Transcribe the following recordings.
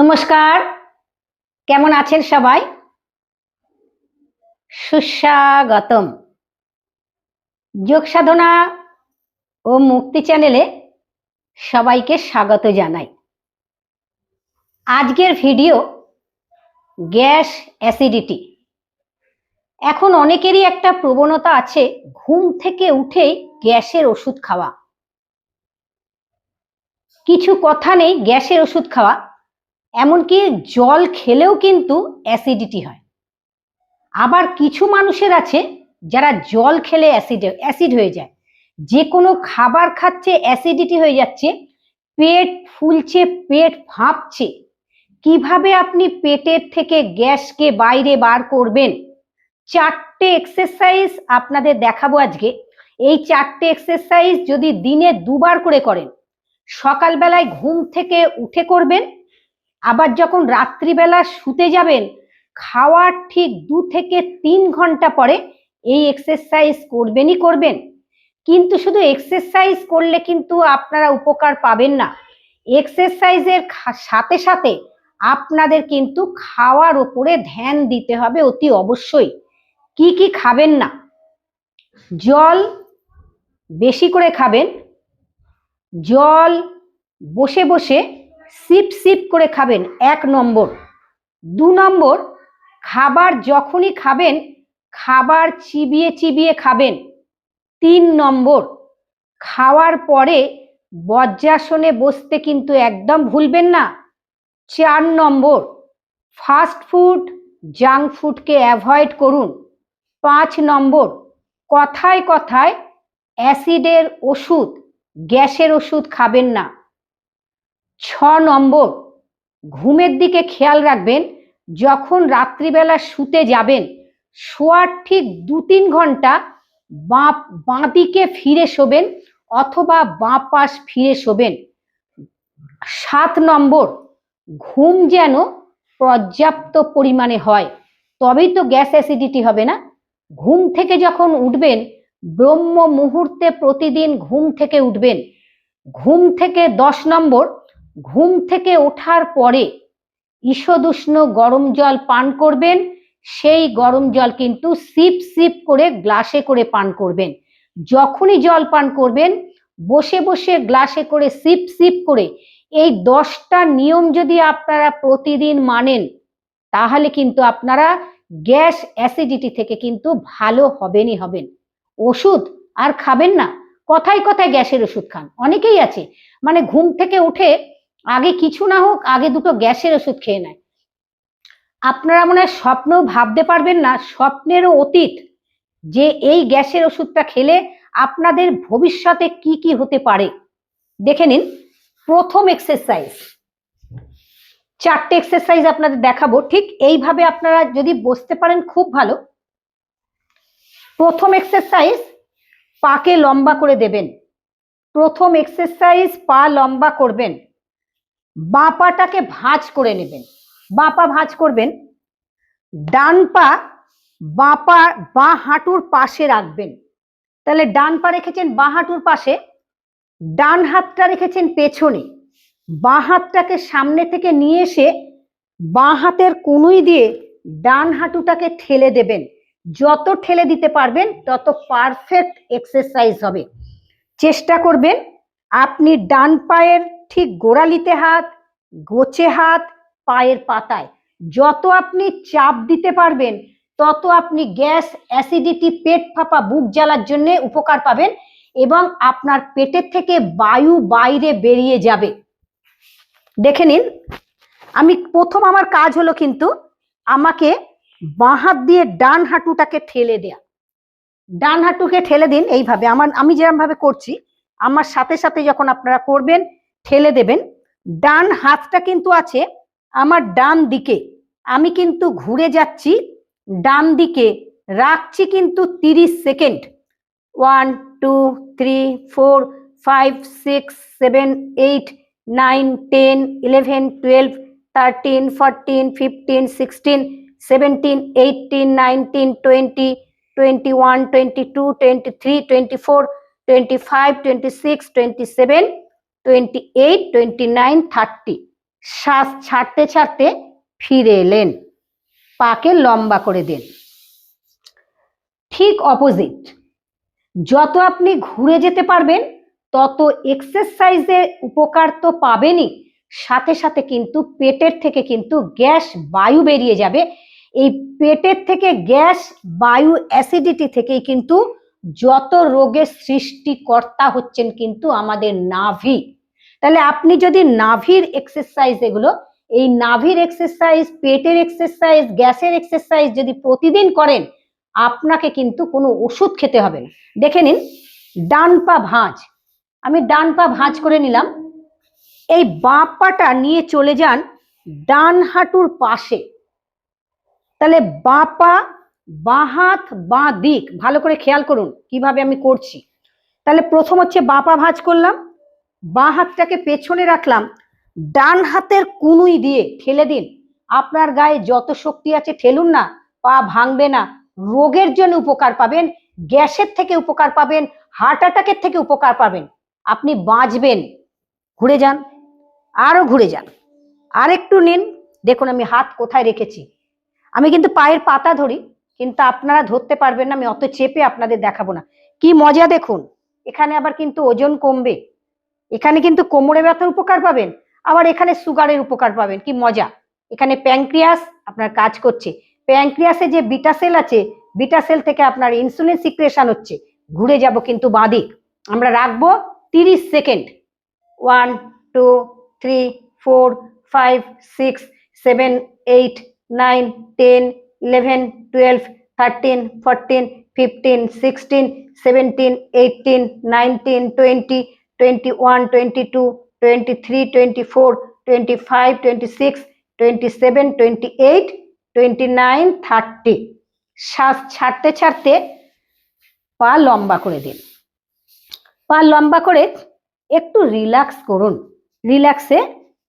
নমস্কার। কেমন আছেন সবাই? সুস্বাগতম। যোগ সাধনা ও মুক্তি চ্যানেলে সবাইকে স্বাগত জানাই। আজকের ভিডিও গ্যাস অ্যাসিডিটি। এখন অনেকেরই একটা প্রবণতা আছে ঘুম থেকে উঠেই গ্যাসের ওষুধ খাওয়া। কিছু কথা নেই, গ্যাসের ওষুধ খাওয়া। এমনকি জল খেলেও কিন্তু অ্যাসিডিটি হয়। আবার কিছু মানুষের আছে যারা জল খেলে অ্যাসিড অ্যাসিড হয়ে যায়। যে কোনো খাবার খাচ্ছে অ্যাসিডিটি হয়ে যাচ্ছে, পেট ফুলছে, পেট ফাঁপছে কীভাবে আপনি পেটের থেকে গ্যাসকে বাইরে বার করবেন? চারটে এক্সারসাইজ আপনাদের দেখাবো আজকে। এই চারটে এক্সারসাইজ যদি দিনে দুবার করে করেন, সকালবেলায় ঘুম থেকে উঠে করবেন আবার যখন রাত্রিবেলা শুতে যাবেন, খাওয়ার ঠিক দু থেকে তিন ঘণ্টা পরে এই এক্সারসাইজ করবেনই করবেন। কিন্তু শুধু এক্সারসাইজ করলে কিন্তু আপনারা উপকার পাবেন না। এক্সারসাইজের সাথে সাথে আপনাদের কিন্তু খাওয়ার উপরে ধ্যান দিতে হবে অতি অবশ্যই। কি কি খাবেন না? জল বেশি করে খাবেন, জল বসে বসে সিপ সিপ করে খাবেন এক নম্বর। দু নম্বর, খাবার যখনই খাবেন, খাবার চিবিয়ে চিবিয়ে খাবেন। তিন নম্বর, খাওয়ার পরে বজ্রাসনে বসতে কিন্তু একদম ভুলবেন না। চার নম্বর ফাস্ট ফুড জাঙ্ক ফুডকে অ্যাভয়েড করুন। পাঁচ নম্বর, কথায় কথায় অ্যাসিডের ওষুধ, গ্যাসের ওষুধ খাবেন না। ছ নম্বর, ঘুমের দিকে খেয়াল রাখবেন যখন রাত্রিবেলা শুতে যাবেন। শোয়ার ঠিক দু তিন ঘণ্টা বাঁ বাঁ দিকে ফিরে শোবেন অথবা বাঁ পাশ ফিরে শোবেন। সাত নম্বর, ঘুম যেন পর্যাপ্ত পরিমাণে হয়। তবেই তো গ্যাস অ্যাসিডিটি হবে না। ঘুম থেকে যখন উঠবেন, ব্রহ্ম মুহূর্তে প্রতিদিন ঘুম থেকে উঠবেন। ঘুম থেকে দশ নম্বর ঘুম থেকে ওঠার পরে ঈষদুষ্ণ গরম জল পান করবেন। সেই গরম জল কিন্তু সিপ সিপ করে গ্লাসে করে পান করবেন। যখনই জল পান করবেন, বসে বসে গ্লাসে করে সিপ সিপ করে এই দশটা নিয়ম যদি আপনারা প্রতিদিন মানেন, তাহলে কিন্তু আপনারা গ্যাস অ্যাসিডিটি থেকে কিন্তু ভালো হবেনই হবেন। ওষুধ আর খাবেন না। কথায় কথায় গ্যাসের ওষুধ খান। অনেকেই আছে। মানে ঘুম থেকে উঠে আগে কিছু না হোক, আগে দুটো গ্যাসের ওষুধ খেয়ে নেয়। আপনারা মনে হয় স্বপ্নও ভাবতে পারবেন না, স্বপ্নেরও অতীত যে এই গ্যাসের ওষুধটা খেলে আপনাদের ভবিষ্যতে কি কি হতে পারে। দেখে নিন, প্রথম এক্সারসাইজ চারটে এক্সারসাইজ আপনাদের দেখাবো। ঠিক এইভাবে আপনারা যদি বসতে পারেন, খুব ভালো। প্রথম এক্সারসাইজ পাকে লম্বা করে দেবেন। প্রথম এক্সারসাইজ পা লম্বা করবেন। বাঁ পাটাকে ভাঁজ করে নেবেন। বাঁ পা ভাঁজ করবেন। ডান পা বাঁ পা বাঁ হাঁটুর পাশে রাখবেন। তাহলে ডান পা রেখেছেন, বাঁ হাঁটুর পাশে। ডান হাতটা রেখেছেন পেছনে। বাঁ হাতটাকে সামনে থেকে নিয়ে এসে বাঁ হাতের কুনুই দিয়ে ডান হাঁটুটাকে ঠেলে দেবেন। যত ঠেলে দিতে পারবেন, তত পারফেক্ট এক্সারসাইজ হবে। চেষ্টা করবেন, আপনি ডান পায়ের ঠিক গোড়ালিতে হাত, গোছে হাত, পায়ের পাতায়। যত আপনি চাপ দিতে পারবেন, তত আপনি গ্যাস, অ্যাসিডিটি, পেট ফাঁপা, বুক জ্বালার জন্য উপকার পাবেন এবং আপনার পেটের থেকে বায়ু বাইরে বেরিয়ে যাবে। দেখে নিন, আমি প্রথম আমার কাজ হলো কিন্তু আমাকে বাঁ হাত দিয়ে ডান হাঁটুটাকে ঠেলে দেয়া। ডান হাঁটুকে ঠেলে দিন এইভাবে। আমার, আমি যেরকম ভাবে করছি, আমার সাথে সাথে যখন আপনারা করবেন ঠেলে দেবেন। ডান হাতটা কিন্তু আছে আমার ডান দিকে। আমি কিন্তু ঘুরে যাচ্ছি, ডান দিকে রাখছি কিন্তু তিরিশ second. One, two, three, four, five, six, seven, eight, nine, ten, eleven, twelve, thirteen, fourteen, fifteen, sixteen, seventeen eighteen nineteen, twenty twenty one, twenty two, twenty three, twenty four, twenty five, twenty six, twenty seven. Twenty eight twenty nine thirty শ্বাস ছাড়তে ছাড়তে ফিরে এলেন। পাকে লম্বা করে দেন। ঠিক opposite যত আপনি ঘুরে যেতে পারবেন, তত এক্সারসাইজের উপকার তো পাবেনই। সাথে সাথে কিন্তু পেটের থেকে কিন্তু গ্যাস বায়ু বেরিয়ে যাবে। এই পেটের থেকে গ্যাস, বায়ু অ্যাসিডিটি থেকেই কিন্তু যত রোগের সৃষ্টিকর্তা হচ্ছেন কিন্তু আমাদের নাভি। তাহলে আপনি যদি নাভির এক্সারসাইজ এগুলো, এই নাভির এক্সারসাইজ পেটের এক্সারসাইজ গ্যাসের এক্সারসাইজ যদি প্রতিদিন করেন, আপনাকে কিন্তু কোনো ওষুধ খেতে হবে না। দেখে নিন, ডান পা ভাঁজ। আমি ডান পা ভাঁজ করে নিলাম। এই বাঁ পাটা নিয়ে চলে যান ডান হাঁটুর পাশে। তাহলে বাঁ পা বাঁ হাত বাঁ দিক, ভালো করে খেয়াল করুন কীভাবে আমি করছি। তাহলে প্রথম হচ্ছে বাঁ পা ভাঁজ করলাম, বাঁ হাতটাকে পেছনে রাখলাম, ডান হাতের কুনুই দিয়ে ঠেলে দিন। আপনার গায়ে যত শক্তি আছে ঠেলুন না, পা ভাঙবে না। রোগের জন্য উপকার পাবেন, গ্যাসের থেকে উপকার পাবেন, হার্ট অ্যাটাকের থেকে উপকার পাবেন। আপনি বাঁচবেন। ঘুরে যান, আরও ঘুরে যান। আর একটু নিন, দেখুন আমি হাত কোথায় রেখেছি। আমি কিন্তু পায়ের পাতা ধরি কিন্তু আপনারা ধরতে পারবেন না, আমি অত চেপে আপনাদের দেখাবো না। কি মজা দেখুন, এখানে আবার কিন্তু ওজন কমবে। এখানে কিন্তু কোমরে ব্যথার উপকার পাবেন, আবার এখানে সুগারের উপকার পাবেন, কি মজা। এখানে প্যাঙ্ক্রিয়াস আপনার কাজ করছে। প্যাঙ্ক্রিয়াসে যে বিটা সেল আছে, বিটা সেল থেকে আপনার ইনসুলিন সিক্রেশন হচ্ছে। ঘুরে যাব কিন্তু বাঁদিক। আমরা রাখব তিরিশ second. One, two, three, four, five, six, seven, eight, nine, ten eleven twelve thirteen fourteen fifteen sixteen seventeen eighteen nineteen twenty twenty one twenty two twenty three twenty four twenty five twenty six twenty seven twenty eight twenty nine thirty শ্বাস ছাড়তে ছাড়তে পা লম্বা করে দিন। পা লম্বা করে একটু রিল্যাক্স করুন। রিল্যাক্সে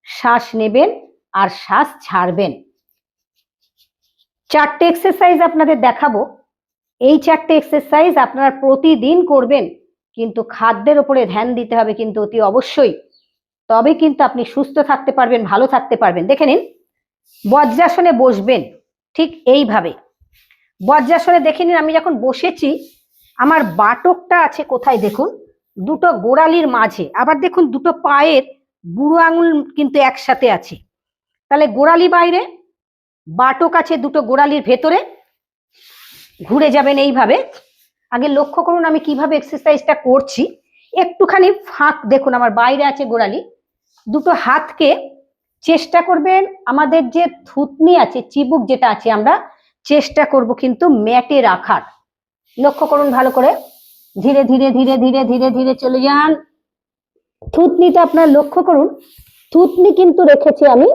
শ্বাস নেবেন আর শ্বাস ছাড়বেন। চারটে এক্সারসাইজ আপনাদের দেখাবো। এই চারটে এক্সারসাইজ আপনারা প্রতিদিন করবেন, কিন্তু খাদ্যের ওপরে ধ্যান দিতে হবে কিন্তু অতি অবশ্যই। তবে কিন্তু আপনি সুস্থ থাকতে পারবেন, ভালো থাকতে পারবেন। দেখে নিন, বজ্রাসনে বসবেন, ঠিক এইভাবে। বজ্রাসনে দেখে নিন, আমি যখন বসেছি, আমার বাটকটা আছে কোথায় দেখুন? দুটো গোড়ালির মাঝে। আবার দেখুন, দুটো পায়ের বুড়ো আঙুল কিন্তু একসাথে আছে। তাহলে গোড়ালি বাইরে বাটক আছে দুটো গোড়ালির ভেতরে। ঘুরে যাবেন এইভাবে। আগে লক্ষ্য করুন আমি কীভাবে এক্সারসাইজটা করছি। একটুখানি ফাঁক দেখুন, আমার বাইরে আছে গোড়ালি। দুটো হাতকে চেষ্টা করবেন, আমাদের যে থুতনি আছে, চিবুক যেটা আছে, আমরা চেষ্টা করব কিন্তু ম্যাটে রাখার। লক্ষ্য করুন ভালো করে। ধীরে ধীরে ধীরে ধীরে ধীরে ধীরে চলে যান। থুতনিটা আপনার লক্ষ্য করুন, থুতনি কিন্তু রেখেছি আমি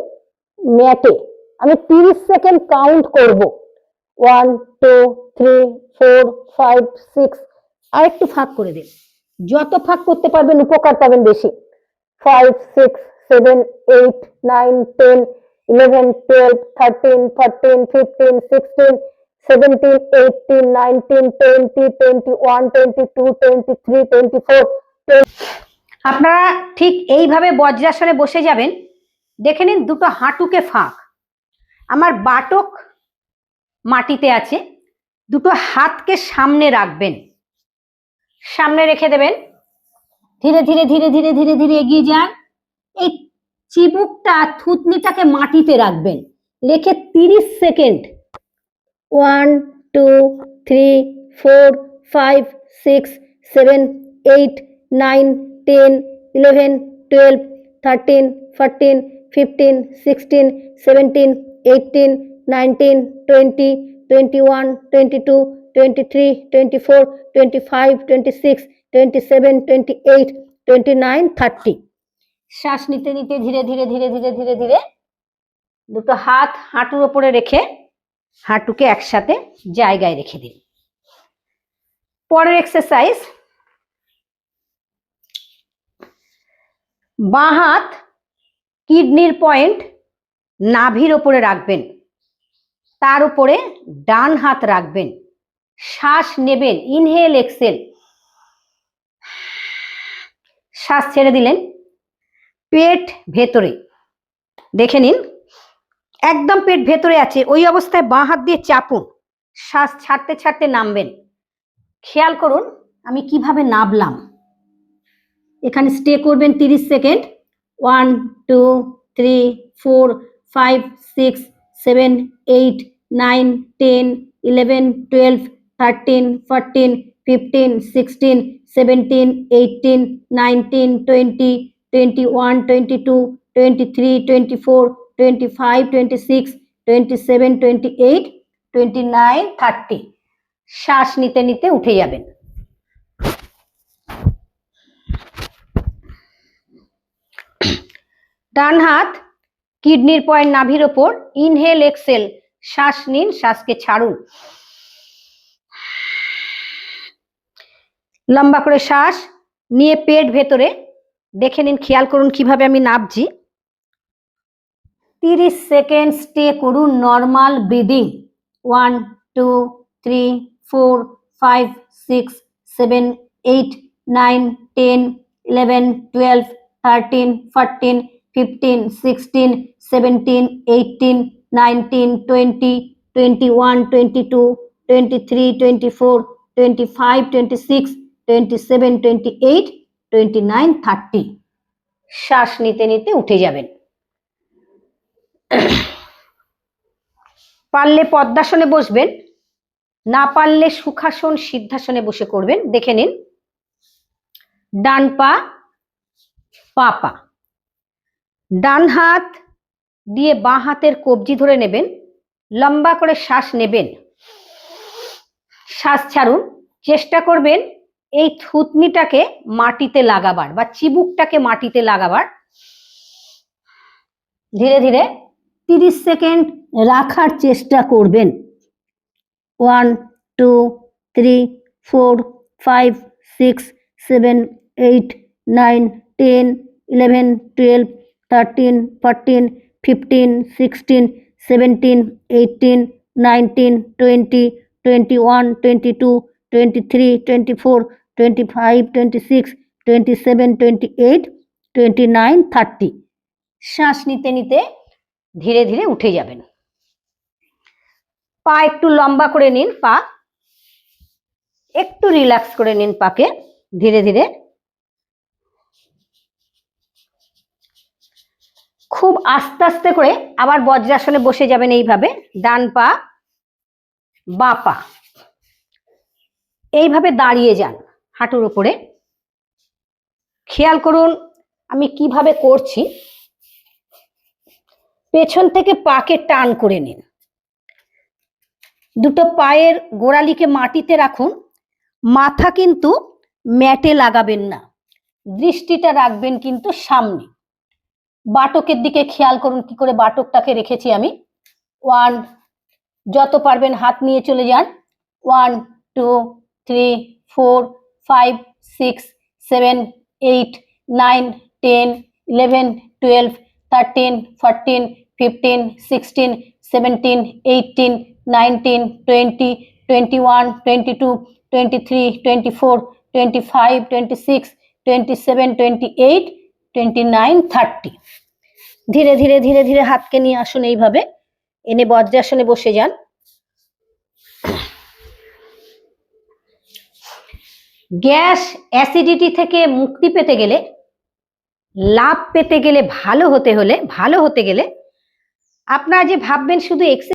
ম্যাটে। আমি তিরিশ সেকেন্ড কাউন্ট করব। One two three four five six আর একটু ফাঁক করে দিন। যত ফাঁক করতে পারবেন, উপকার পাবেন বেশি। Five six seven eight nine ten eleven twelve thirteen fourteen fifteen sixteen seventeen eighteen nineteen twenty twenty one twenty two twenty three twenty four আপনারা ঠিক এইভাবে বজ্রাসনে বসে যাবেন। দেখে নিন দুটো হাঁটুকে ফাঁক। আমার বাটক মাটিতে আছে। দুটো হাতকে সামনে রাখবেন। সামনে রেখে দেবেন। ধীরে ধীরে ধীরে ধীরে ধীরে ধীরে এগিয়ে যান। এই চিবুকটা থুতনিটাকে মাটিতে রাখবেন। রেখে তিরিশ second. One, two, three, four, five, six, seven, eight, nine, ten, eleven, twelve, thirteen, fourteen fifteen sixteen seventeen eighteen nineteen twenty twenty one twenty two twenty three twenty four twenty five twenty six twenty seven twenty eight twenty nine thirty শ্বাস নিতে নিতে ধীরে ধীরে ধীরে ধীরে ধীরে ধীরে দুটো হাত হাঁটুর ওপরে রেখে হাঁটুকে একসাথে জায়গায় রেখে দিন। পরের এক্সারসাইজ বাঁ হাত কিডনির পয়েন্ট নাভির ওপরে রাখবেন। তার উপরে ডান হাত রাখবেন। শ্বাস নেবেন। ইনহেল এক্সেল শ্বাস ছেড়ে দিলেন। পেট ভেতরে। দেখে নিন। একদম পেট ভেতরে আছে। ওই অবস্থায় বাঁ হাত দিয়ে চাপুন। শ্বাস ছাড়তে ছাড়তে নামবেন। খেয়াল করুন, আমি কীভাবে নামলাম এখানে স্টে করবেন তিরিশ second. One two three four five six seven eight nine ten eleven twelve thirteen fourteen fifteen sixteen seventeen eighteen nineteen twenty twenty one twenty two twenty three twenty four twenty five twenty six twenty seven twenty eight twenty nine thirty শ্বাস নিতে নিতে উঠে যাবেন। ডান হাত, কিডনির point নাভির ওপর, inhale, Excel, শ্বাস নিন, শ্বাসকে ছাড়ুন। লম্বা করে শ্বাস, নিয়ে পেট ভেতরে দেখে নিন, খেয়াল করুন কীভাবে আমি নাবছি তিরিশ সেকেন্ড স্টে করুন, normal breathing. One, two, three, four, five, six, seven, eight, nine, ten, eleven, twelve, thirteen, fourteen fifteen sixteen seventeen eighteen nineteen twenty twenty one twenty two twenty three twenty four twenty five twenty six twenty seven twenty eight twenty nine thirty শ্বাস নিতে নিতে উঠে যাবেন। পারলে পদ্মাসনে বসবেন, না পারলে সুখাসন সিদ্ধাসনে বসে করবেন। দেখে নিন। ডান পা পা পা। ডান হাত দিয়ে বাঁ হাতের কবজি ধরে নেবেন, লম্বা করে শ্বাস নেবেন। শ্বাস ছাড়ুন। চেষ্টা করবেন এই থুতনিটাকে মাটিতে লাগাবার বা চিবুকটাকে মাটিতে লাগাবার। ধীরে ধীরে তিরিশ সেকেন্ড রাখার চেষ্টা করবেন। One, two, three, four, five, six, seven, eight, nine, ten, eleven, twelve thirteen fourteen fifteen sixteen seventeen eighteen nineteen twenty twenty one twenty two twenty three twenty four twenty five twenty six twenty seven twenty eight twenty nine thirty শ্বাস নিতে নিতে ধীরে ধীরে উঠে যাবেন। পা একটু লম্বা করে নিন, পা। একটু রিল্যাক্স করে নিন পাকে। ধীরে ধীরে খুব আস্তে আস্তে করে আবার বজ্রাসনে বসে যাবেন এইভাবে, ডান পা, বা পা। এইভাবে দাঁড়িয়ে যান হাঁটুর উপরে খেয়াল করুন আমি কীভাবে করছি। পেছন থেকে পাকে টান করে নিন। দুটো পায়ের গোড়ালিকে মাটিতে রাখুন। মাথা কিন্তু ম্যাটে লাগাবেন না। দৃষ্টিটা রাখবেন কিন্তু সামনে। বাটকের দিকে খেয়াল করুন কি করে বাটকটাকে রেখেছি আমি। ওয়ান, যত পারবেন হাত নিয়ে চলে যান। One, two, three, four, five, six, seven, eight, nine, ten, eleven, twelve, thirteen, fourteen, fifteen, sixteen, seventeen eighteen nineteen, twenty twenty one, twenty two, twenty three, twenty four, twenty five, twenty six, twenty seven, twenty eight twenty nine thirty ধীরে ধীরে ধীরে ধীরে হাতকে নিয়ে আসুন এইভাবে। এনে বজ্রাসনে বসে যান। গ্যাস অ্যাসিডিটি থেকে মুক্তি পেতে গেলে, লাভ পেতে গেলে ভালো হতে হলে, ভালো হতে গেলে আপনারা যে ভাববেন শুধু এক্স